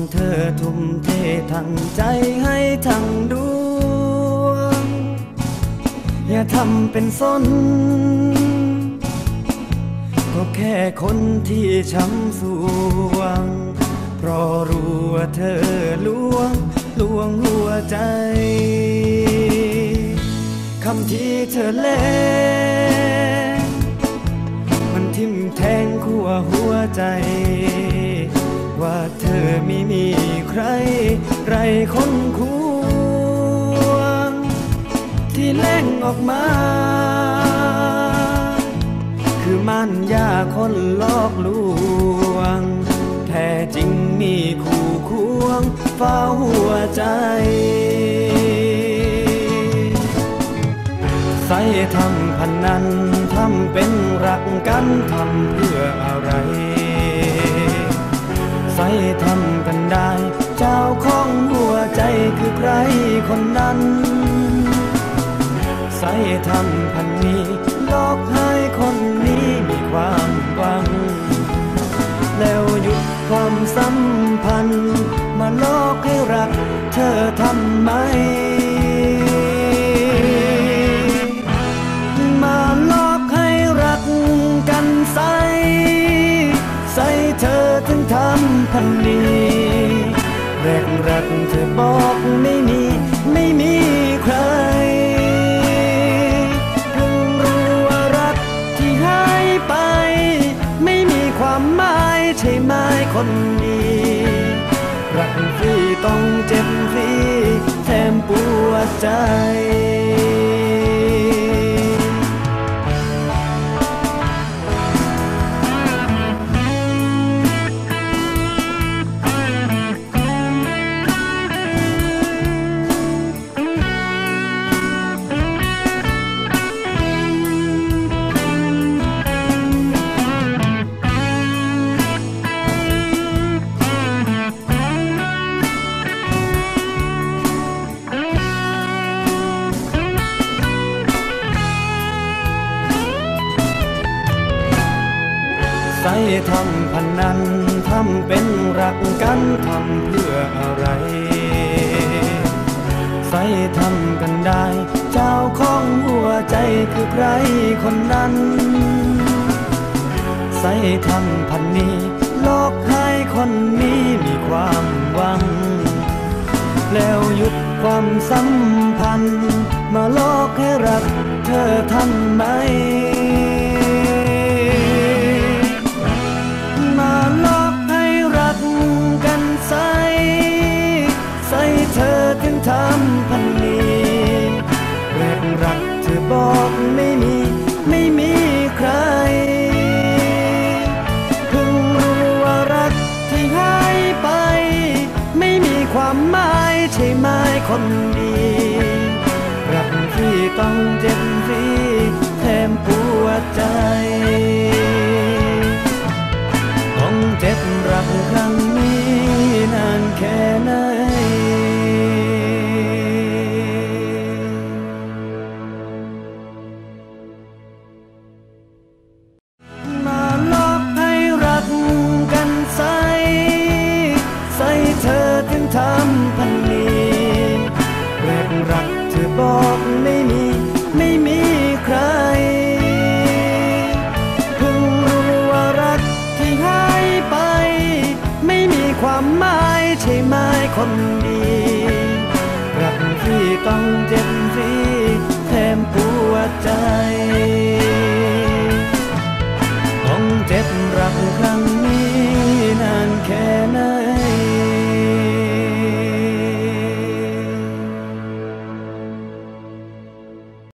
ำเททั้งใจให้ทั้งดวง อย่าทำเป็นสน ก็แค่คนที่ช้ำสวง เพราะรู้ว่าเธอลวงลวงหัวใจ คำที่เธอเล่นมันทิ่มแทงขัวหัวใจ ว่าเธอไม่มีใคร ไรคนควง ที่เล่งออกมา คือมันยาคนลอกลวง แท้จริงมีคู่ควงเฝ้าหัวใจใส่ทำพันนั้นทำเป็นรักกันทำเพื่ออะไร ใส่ทำกันได้ เจ้าของหัวใจคือใครคนนั้น ใส่ทำพันนี้ลอกให้คนนี้มีความหวัง แล้วหยุดความซ้ำ นี้แรกรักเธอบอกไม่มี ไม่มีใครเพิ่งรู้ว่ารักที่หายไป ไม่มีความหมายใช่ไหมคนดีรักฟรีต้องเจ็บฟรีแถมปวดใจ ใส่ทำพันนันทำเป็นรักกันทำเพื่ออะไร ใส่ทำกันได้ เจ้าของหัวใจคือใครคนนั้น ใส่ทำพันนี้หลอกให้คนนี้มีความหวัง แล้วหยุดความสัมพันธ์ มาลอกให้รักเธอทำไมม คนดีรักที่ต้องเจ็บฟรีแถมปวดใจต้องเจ็บรักครั้งนี้นานแค่ไหนมาหลอกให้รักกันใส่ใส่เธอถึงทำพันนี้ บอกไม่มีไม่มีใครเพิ่งรู้ว่ารักที่หายไป ไม่มีความหมายใช่ไหมคนดีรักที่ต้องเจ็บฟรีแถมปวดใจ